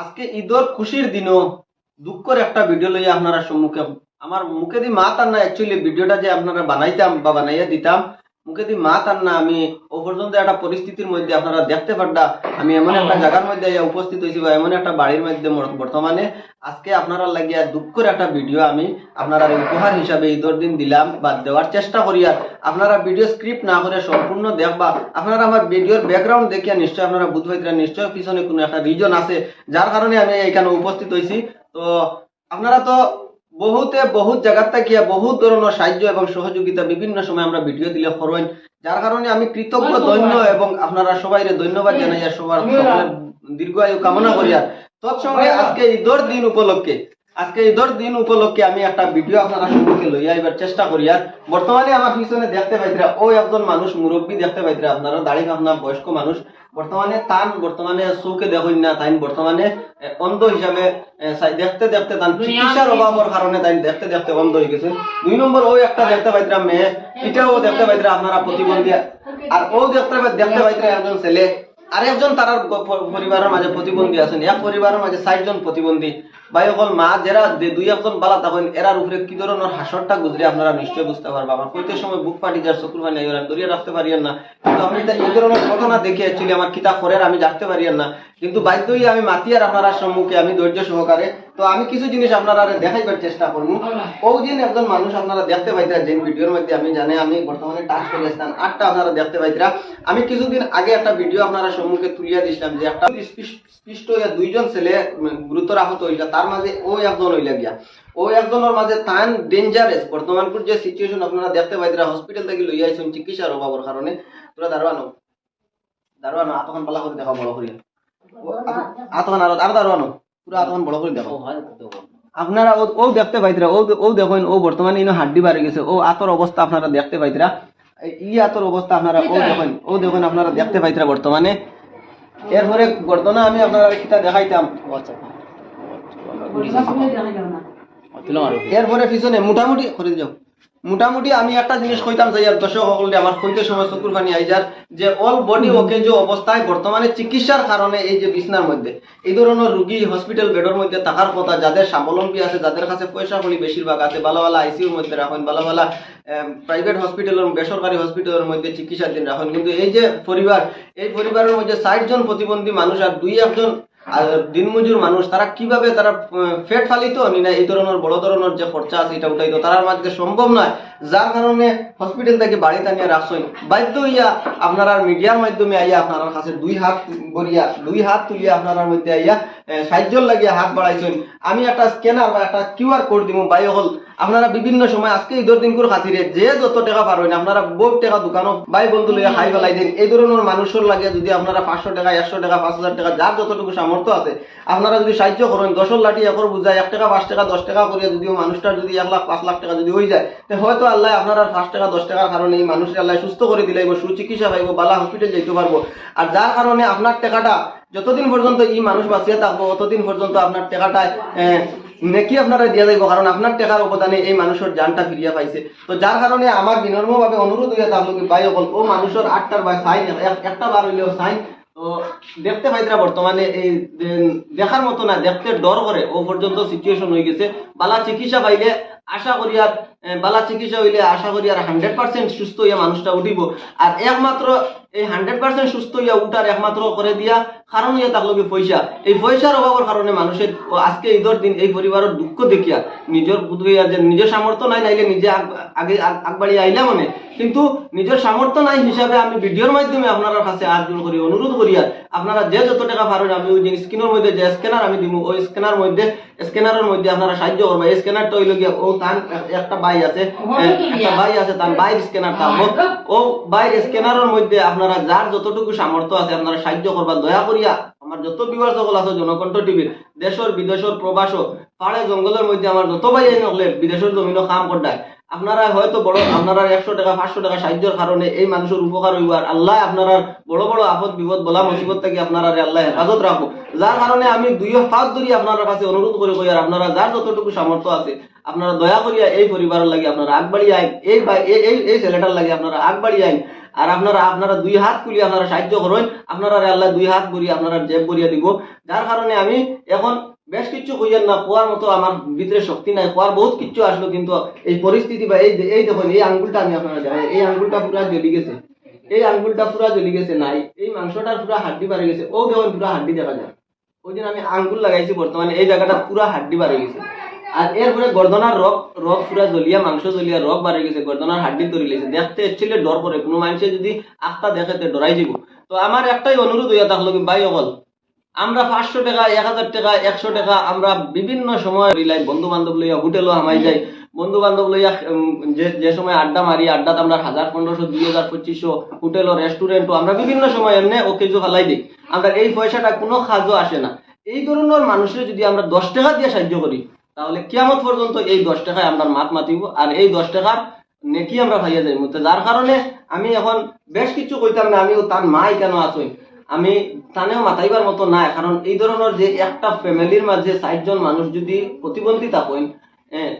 আজকে ঈদর খুশির দিনও দুঃখের একটা ভিডিও লইয়া আপনারা সম্মুখে আমার মুখে দিয়ে মা তার না অ্যাকচুয়ালি ভিডিওটা যে আপনারা বানাইতাম বা বানাইয়া দিতাম মুখে দি মাত আর না আমি ও পর্যন্ত একটা পরিস্থিতির মধ্যে আপনারা দেখতে পারডা আমি এমন একটা জায়গার মধ্যে উপস্থিত হয়েছি বা এমন একটা বাড়ির মধ্যে বর্তমানে আজকে আপনারা লাগিয়া দুঃখের একটা ভিডিও আমি আপনারা উপহার হিসাবে ঈদর দিন দিলাম বা দেওয়ার চেষ্টা করি আর আপনারা ভিডিও স্ক্রিপ্ট না করে সম্পূর্ণ দেখবা। আপনারা আমার ভিডিওর ব্যাকগ্রাউন্ড দেখিয়া নিশ্চয় আপনারা বুঝ পাইতরা নিশ্চয় পিছনে কোনো একটা রিজন আছে যার কারণে আমি এখানে উপস্থিত হয়েছি তো আপনারা তো বহুতে বহুত জায়গার থাকিয়া বহুত ধরনের সাহায্য এবং সহযোগিতা বিভিন্ন সময় আমরা ভিডিও দিলে করবেন যার কারণে আমি কৃতজ্ঞ ধন্য এবং আপনারা সবাই ধন্যবাদ জানাইয়া সবার সকলের দীর্ঘ আয়ু কামনা করি আর তৎসঙ্গে আজকে ঈদর দিন উপলক্ষে আজকে ঈদর দিন উপলক্ষে আমি একটা ভিডিও আপনারা সম্মুখে লইয়া আইবার চেষ্টা করি আর বর্তমানে আমার পিছনে দেখতে পাইতরা ও একজন মানুষ মুরব্বী দেখতে পাইতরা আপনারা দাড়ি আপনার বয়স্ক মানুষ। বর্তমানে তান বর্তমানে চৌকে দেখুন না তাই বর্তমানে অন্ধ হিসাবে দেখতে দেখতে তান চিকিৎসার অভাবের কারণে তাই দেখতে দেখতে অন্ধ হয়ে গেছে। দুই নম্বর ওই একটা দেখতে পাইতরা মেয়ে এটাও দেখতে পাইতরা আপনারা প্রতিবন্ধী। আর ও দেখতে দেখতে পাইতরা একজন ছেলে। আরেকজন তার পরিবারের মাঝে প্রতিবন্ধী আছেন। এক পরিবারের মাঝে ষাটজন প্রতিবন্ধী। ভাই, অকল মা, যারা দুই একজন বালা তখন এরার উপরে কি ধরনের হাসরটা গুজরে আপনারা নিশ্চয় বুঝতে পারবা আমার কইতে সময় বুক পাটি যার চকুর পানি ওরা দরিয়া রাখতে পারিয়েন না। কিন্তু তা এই ধরনের ঘটনা দেখে অ্যাকচুয়ালি আমার কিতাব করের আমি রাখতে পারিয়েন না। কিন্তু বাধ্যই আমি মাতিয়ার আপনারা সম্মুখে আমি ধৈর্য সহকারে তো আমি কিছু জিনিস আপনারা দেখাইবার চেষ্টা করব ও দিন একজন মানুষ আপনারা দেখতে পাইতরা যে ভিডিওর মধ্যে আমি জানি আমি বর্তমানে টাচ করে আসতাম আটটা আপনারা দেখতে পাইতরা। আমি কিছুদিন আগে একটা ভিডিও আপনারা সম্মুখে তুলিয়া দিছিলাম যে একটা স্পৃষ্ট- হইয়া দুইজন ছেলে গুরুতর আহত হইলা তার মাঝে ও একজন হইলা গিয়া। ও একজনের মাঝে তান ডেঞ্জারাস বর্তমানপুর যে সিচুয়েশন আপনারা দেখতে পাইতরা হসপিটাল থেকে লইয়া আইছেন চিকিৎসার অভাবের কারণে। তোরা দারোয়ানো দারোয়ানো আতখান পালা করে দেখা বড় করিয়া। আতখান আরও আরও দারোয়ানো পুরো আতখান বড় করে দেখো আপনারা ও ও দেখতে পাইতরা ও ও দেখুন ও বর্তমানে ইনো হাড্ডি বাড়ি গেছে ও আতর অবস্থা আপনারা দেখতে পাইতরা ই আতর অবস্থা আপনারা ও দেখুন ও দেখুন আপনারা দেখতে পাইতরা বর্তমানে এরপরে ঘটনা আমি আপনারা কিতা দেখাইতাম এরপরে পিছনে মোটামুটি করে যাও মোটামুটি আমি একটা জিনিস কইতাম চাই আর দর্শক সকলে আমার কইতে সময় চকুর পানি আই যার যে অল বডি ওকে যে অবস্থায় বর্তমানে চিকিৎসার কারণে এই যে বিছনার মধ্যে এই ধরনের রুগী হসপিটাল বেডের মধ্যে থাকার কথা যাদের স্বাবলম্বী আছে যাদের কাছে পয়সা কড়ি বেশিরভাগ আছে ভালো ভালো আইসিউর মধ্যে রাখেন ভালো ভালো প্রাইভেট হসপিটালের বেসরকারি হসপিটালের মধ্যে চিকিৎসার দিন রাখেন। কিন্তু এই যে পরিবার এই পরিবারের মধ্যে ষাট জন প্রতিবন্ধী মানুষ আর দুই একজন দিনমজুর মানুষ, তারা কীভাবে, তারা ফেট ফালিত? নি, এই ধরনের, বড় ধরনের যে খরচা আছে, এটা উঠাইতো। তারার মাঝে সম্ভব নয়। যার কারণে হসপিটাল থেকে বাড়িতে আনিয়ে রাখছেন। বাধ্য হইয়া আপনারা মিডিয়ার মাধ্যমে আইয়া আপনার কাছে দুই হাত বরিয়া দুই হাত তুলিয়া আপনার মধ্যে আইয়া সাহায্য লাগিয়া হাত বাড়াইছেন। আমি একটা স্ক্যানার বা একটা কিউআর কোড দিব বাই হল আপনারা বিভিন্ন সময় আজকে ঈদের দিন করে খাতিরে যে যত টাকা পারবেন আপনারা বহুত টাকা দোকানও বাই বন্ধু লইয়া খাই ফেলাই দিন। এই ধরনের মানুষের লাগে যদি আপনারা পাঁচশো টাকা একশো টাকা পাঁচ হাজার টাকা যার যতটুকু সামর্থ্য আছে আপনারা যদি সাহায্য করেন দশের লাঠি একর বুঝায় এক টাকা পাঁচ টাকা দশ টাকা করিয়া যদিও মানুষটার যদি এক লাখ পাঁচ লাখ টাকা যদি হয়ে যায় তো হয়তো আল্লাহ আপনারা পাঁচ টাকা দশ টাকার কারণে এই মানুষের আল্লাহ সুস্থ করে দিলাইব সুচিকিৎসা পাইব বালা হসপিটাল যেতে পারব। আর যার কারণে আপনার টাকাটা যতদিন পর্যন্ত এই মানুষ বাঁচিয়ে থাকব ততদিন পর্যন্ত আপনার টাকাটায় নেকি আপনারা দিয়া যাইব, কারণ আপনার টেকার অবদানে এই মানুষের জানটা ফিরিয়া পাইছে। তো যার কারণে আমার বিনম্র ভাবে অনুরোধ হইয়া তাহলে ভাই অকল ও মানুষের আটটার বা সাইন একটা বার হইলেও সাইন, তো দেখতে পাইতরা বর্তমানে এই দেখার মতো না, দেখতে ডর করে, ও পর্যন্ত সিচুয়েশন হয়ে গেছে। বালা চিকিৎসা পাইলে আশা করি আর বালা চিকিৎসা হইলে আশা করি আর হান্ড্রেড পার্সেন্ট সুস্থ হইয়া মানুষটা উঠিব। আর একমাত্র এই হান্ড্রেড পার্সেন্ট সুস্থ হইয়া উঠার একমাত্র করে দিয়া কারণ হইয়া থাকল কি পয়সা। এই পয়সার অভাবের কারণে মানুষের আজকে ঈদের দিন এই পরিবারের দুঃখ দেখিয়া নিজের বুধ হইয়া যে নিজের সামর্থ্য নাই, নাইলে নিজে আগে, আগ- আগবাড়ি আইলা মনে। কিন্তু নিজের সামর্থ্য নাই হিসাবে আমি ভিডিওর মাধ্যমে আপনার কাছে আর্জন করি অনুরোধ করি আর আপনারা যে যত টাকা পারেন আমি ওই স্ক্রিনের মধ্যে যে স্ক্যানার আমি দিব ওই স্ক্যানার মধ্যে স্ক্যানারের মধ্যে আপনারা সাহায্য করবেন এই স্ক্যানারটা হইল গিয়া, ও তার একটা বাই আছে একটা বাই আছে তার বাইর স্ক্যানার থাকব ও বাইর স্ক্যানারের মধ্যে আপনারা যার যতটুকু সামর্থ্য আছে আপনারা সাহায্য করবা দয়া করিয়া আমার যত বিবার সকল আছে জনকণ্ঠ টিভির দেশের বিদেশের প্রবাস পাহাড়ে জঙ্গলের মধ্যে আমার যত ভাই নকলে বিদেশের জমিনও কাম করডায় আপনারা হয়তো বড় আপনারা একশো টাকা পাঁচশো টাকা সাহায্যের কারণে এই মানুষের উপকার হইব আর আল্লাহ আপনারা বড় বড় আপদ বিপদ বলা মুসিবত থেকে আপনারা আল্লাহ হেফাজত রাখব যার কারণে আমি দুই হাত ধরি আপনার কাছে অনুরোধ করে কই আর আপনারা যার যতটুকু সামর্থ্য আছে আপনারা দয়া করিয়া এই পরিবারের লাগে আপনারা আগবাড়ি আইন, এই এই এই ছেলেটার লাগে আপনারা আগবাড়ি আইন। আর আপনারা আপনারা দুই হাত খুলি আপনারা সাহায্য করেন, আপনারা আল্লাহ দুই হাত ভরি আপনারা জেব ভরিয়া দিব। যার কারণে আমি এখন বেশ কিছু কইয়েন না, কোয়ার মতো আমার ভিতরে শক্তি নাই, কোয়ার বহুত কিছু আসলো, কিন্তু এই পরিস্থিতি বা এই এই দেখুন, এই আঙ্গুলটা আমি আপনারা জানাই, এই আঙ্গুলটা পুরা জ্বলি গেছে। এই আঙ্গুলটা পুরা জ্বলি গেছে, নাই, এই মাংসটার পুরা হাড্ডি বাড়ে গেছে, ও দেখুন পুরা হাড্ডি দেখা যায়। ওই দিন আমি আঙ্গুল লাগাইছি বর্তমানে, এই জায়গাটা পুরা হাড্ডি বাড়ে গেছে। আর এরপরে গর্দনার রক রক পুরা জ্বলিয়া, মাংস জ্বলিয়া রক গেছে গর্দনার হাড্ডি লেগেছে দেখতে ডর করে কোনো যদি ডরাই যাব তো আমার একটাই অনুরোধ হইয়া থাকল ভাই অকল আমরা পাঁচশো টাকা, এক হাজার টাকা, একশো টাকা, আমরা বিভিন্ন সময় রিলাই বন্ধু বান্ধব লইয়া হোটেলও হামাই যাই বন্ধু বান্ধব লইয়া যে যে সময় আড্ডা মারি, আড্ডাত আমরা হাজার, পনেরোশো, দুই হাজার, পঁচিশশো হোটেলও রেস্টুরেন্টও আমরা বিভিন্ন সময় এমনি ওকেজো ফেলাই দিই। আমরা এই পয়সাটা কোনো কাজও আসে না। এই ধরনের মানুষের যদি আমরা দশ টাকা দিয়ে সাহায্য করি তাহলে কিয়ামত পর্যন্ত এই দশ টাকায় আমরা মাত মাতিব আর এই দশ টাকার নেকি আমরা ভাইয়া যাইব তো যার কারণে আমি এখন বেশ কিছু কইতাম না আমি তার মাই কেন আসই আমি তানেও মাতাইবার মতো নাই কারণ এই ধরনের যে একটা ফ্যামিলির মাঝে ষাটজন মানুষ যদি প্রতিবন্ধী থাকেন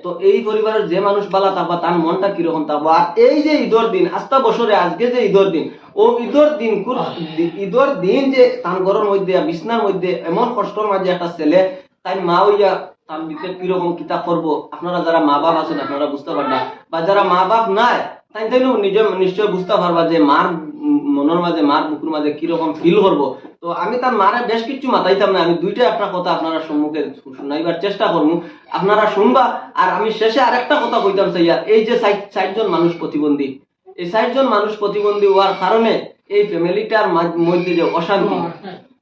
তো এই পরিবারের যে মানুষ বালা থাকবা তার মনটা কীরকম থাকব? আর এই যে ঈদর দিন আস্তা বছরে আজকে যে ঈদর দিন ও ঈদর দিন ঈদর দিন যে তার ঘরের মধ্যে বিছনার মধ্যে এমন কষ্টর মাঝে একটা ছেলে তাই মা হইয়া আপনারা আমি তার মারে বেশ কিছু মাতাইতাম না। আমি দুইটা একটা কথা আপনারা সম্মুখে শুনাইবার চেষ্টা করব আপনারা শুনবা, আর আমি শেষে আরেকটা কথা কইতাম চাইয়া এই যে ষাটজন মানুষ প্রতিবন্ধী। এই ষাটজন মানুষ প্রতিবন্ধী হওয়ার কারণে এই ফ্যামিলিটার মধ্যে যে অশান্তি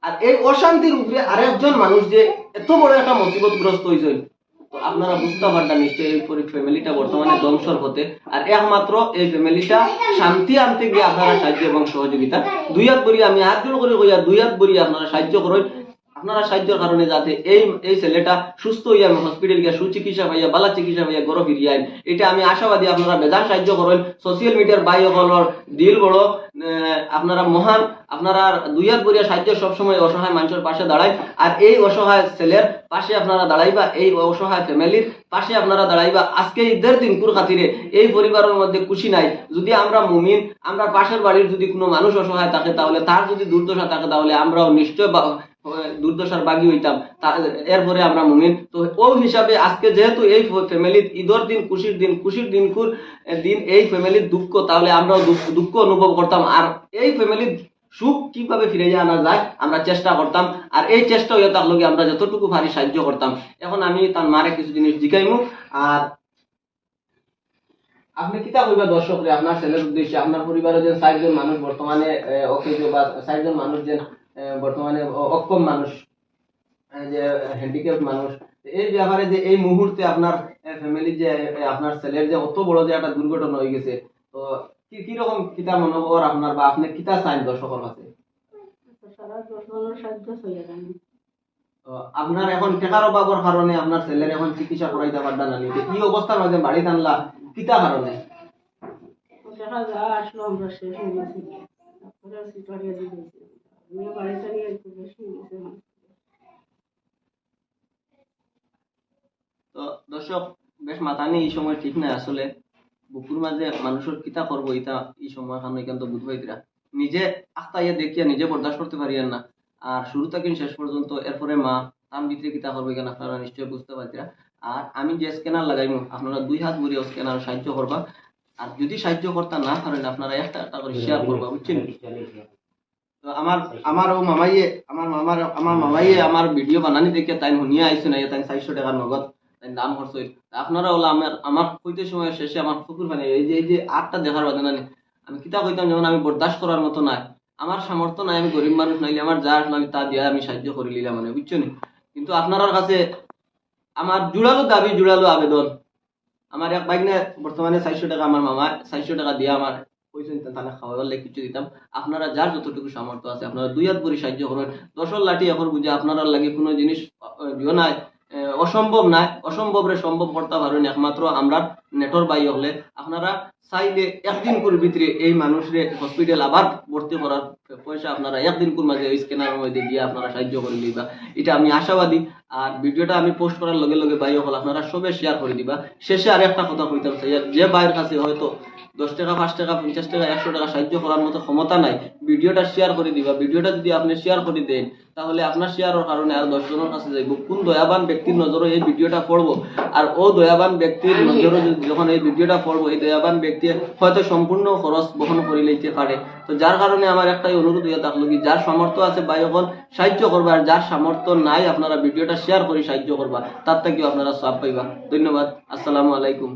আর এই অশান্তির উপরে আরেকজন মানুষ যে এত বড় একটা মুসিবতগ্রস্ত হয়েছে, তো আপনারা বুঝতে পারবেন নিশ্চয়ই এই ফ্যামিলিটা বর্তমানে ধ্বংসর হতে আর একমাত্র এই ফ্যামিলিটা শান্তি আনতে গিয়ে আপনারা সাহায্য এবং সহযোগিতা। দুই হাত বড়ি আমি হাত জোর করে কইয়া দুই হাত বড়ি আপনারা সাহায্য করেন। আপনারা সাহায্যের কারণে যাতে এই এই ছেলেটা সুস্থ হইয়া হসপিটাল গিয়া সুচিকিৎসা পাইয়া, বালা চিকিৎসা পাইয়া গড় ফিরিয়ে এটা আমি আশাবাদী আপনারা বেজান সাহায্য করেন। সোশ্যাল মিডিয়ার বাই সকলর দিল বড় আপনারা মহান, আপনারা দুই হাত বরিয়া সাহায্য সবসময় অসহায় মানুষের পাশে দাঁড়ায়। আর এই অসহায় ছেলের পাশে আপনারা দাঁড়াইবা, এই অসহায় ফ্যামিলির পাশে আপনারা দাঁড়াইবা। আজকে ঈদের দিন কুর খাতিরে এই পরিবারের মধ্যে খুশি নাই। যদি আমরা মুমিন, আমরা পাশের বাড়ির যদি কোনো মানুষ অসহায় থাকে, তাহলে তার যদি দুর্দশা থাকে, তাহলে আমরাও নিশ্চয় দুর্দশার বাগি হইতাম। এরপরে আমরা মুমিন। তো ও হিসাবে আজকে যেহেতু এই ফ্যামিলির ঈদর দিন, খুশির দিন খুশির দিন কুর দিন এই ফ্যামিলির দুঃখ, তাহলে আমরাও দুঃখ- অনুভব করতাম। আর এই ফ্যামিলির সুখ কীভাবে ফিরে আনা যায়, আমরা চেষ্টা করতাম। আর এই চেষ্টা হয়ে থাকল কি আমরা যতটুকু পারি সাহায্য করতাম। এখন আমি তার মারে কিছু জিনিস জিগাইমু। আর আপনি কিতা কইবা দর্শকরে আপনার ছেলের উদ্দেশ্যে, আপনার পরিবারে যে চারজন মানুষ বর্তমানে ওকে বা চারজন মানুষ যে বর্তমানে অক্ষম মানুষ যে হ্যান্ডিক্যাপ মানুষ এই ব্যাপারে যে, এই মুহূর্তে আপনার ফ্যামিলি যে আপনার ছেলের যে, অত বড় যে একটা দুর্ঘটনা হয়ে গেছে, তো কি, কীরকম কিতা মনোবর আপনার বা আপনি কিতা চান দর্শকের কাছে? আপনার এখন টেকার অভাবের কারণে আপনার ছেলের এখন চিকিৎসা করাইতে পারবেন না নিতে এই অবস্থার মাঝে বাড়ি টানলা? কিতা কারণে আসলো, আমরা শেষ হয়ে গেছি। তো দর্শক, বেশ মাথা নেই এই সময় ঠিক নাই। আসলে বুকুর মাঝে মানুষের কিতা করব ইতা এই সময় নিজে আখতাইয়া দেখিয়া নিজে বরদাস্ত করতে না। আর শুরু থেকে শেষ পর্যন্ত, এরপরে মা তার ভিতরে কিতা করবে কেন আপনারা নিশ্চয় বুঝতে পারছিরা আর আমি যে স্ক্যানার লাগাইমু, আপনারা দুই হাত ভরিয়ে স্ক্যানার সাহায্য করবা। আর যদি সাহায্য করতে না পারেন, আপনারা একটা একটা করে শেয়ার করবা, বুঝছেন? আমার আমার ও মামাইয়ে আমার মামার আমার মামাইয়ে আমার ভিডিও বানানি দেখে তাই আইছে না তাই চারশো টাকার নগদ তাই আপনারা হলো আমার আমার কইতে সময় শেষে আমার ফুকুর এই যে এই যে আটটা দেখার বাদে আমি কিতা কইতাম আমি করার মতো নাই। আমার সামর্থ্য নাই, আমি গরিব মানুষ নাইলে আমার যা আসলো আমি তা দিয়ে আমি সাহায্য করে নিলাম মানে বুঝছ নি? কিন্তু আপনার কাছে আমার জুড়ালো দাবি জুড়ালো আবেদন। আমার এক বাইক বর্তমানে চারশো টাকা আমার মামা চারশো টাকা দিয়ে আমার তাহলে খাওয়াবার লাগে কিছু দিতাম। আপনারা যার যতটুকু সামর্থ্য আছে, আপনারা দুই হাত সাহায্য করেন দশর লাঠি এখন বুঝে আপনারা লাগে কোনো জিনিস দিও নাই। অসম্ভব নাই। সম্ভব করতে একমাত্র আমরা নেটর বাই হলে। আপনারা চাইলে একদিন ভিতরে এই মানুষরে হসপিটাল আবার ভর্তি করার পয়সা আপনারা একদিন মাঝে মধ্যে দিয়ে আপনারা সাহায্য করে দিবা। এটা আমি আশাবাদী। আর ভিডিওটা আমি পোস্ট করার লগে লগে বাই হল, আপনারা সবে শেয়ার করে দিবা। শেষে আর একটা কথা কইতাম যে বাইরের কাছে হয়তো দশ টাকা পাঁচ টাকা পঞ্চাশ টাকা একশো টাকা সাহায্য করার মতো ক্ষমতা নাই। ভিডিওটা শেয়ার করে দিবা। ভিডিওটা যদি আপনি শেয়ার করে দেন তাহলে আপনার শেয়ারের কারণে আর দশ জনের কাছে যাইব। কোন দয়াবান ব্যক্তির নজরে এই ভিডিওটা পড়ব? আর ও দয়াবান ব্যক্তির নজরে যখন এই ভিডিওটা পড়ব এই দয়াবান ব্যক্তি হয়তো সম্পূর্ণ খরচ বহন করে লইতে পারে। তো যার কারণে আমার একটাই অনুরোধ হয়ে থাকল কি যার সামর্থ্য আছে ভাই এখন সাহায্য করবা আর যার সামর্থ্য নাই আপনারা ভিডিওটা শেয়ার করে সাহায্য করবা। তার থেকেও আপনারা সব পাইবা। ধন্যবাদ। আসসালামু আলাইকুম।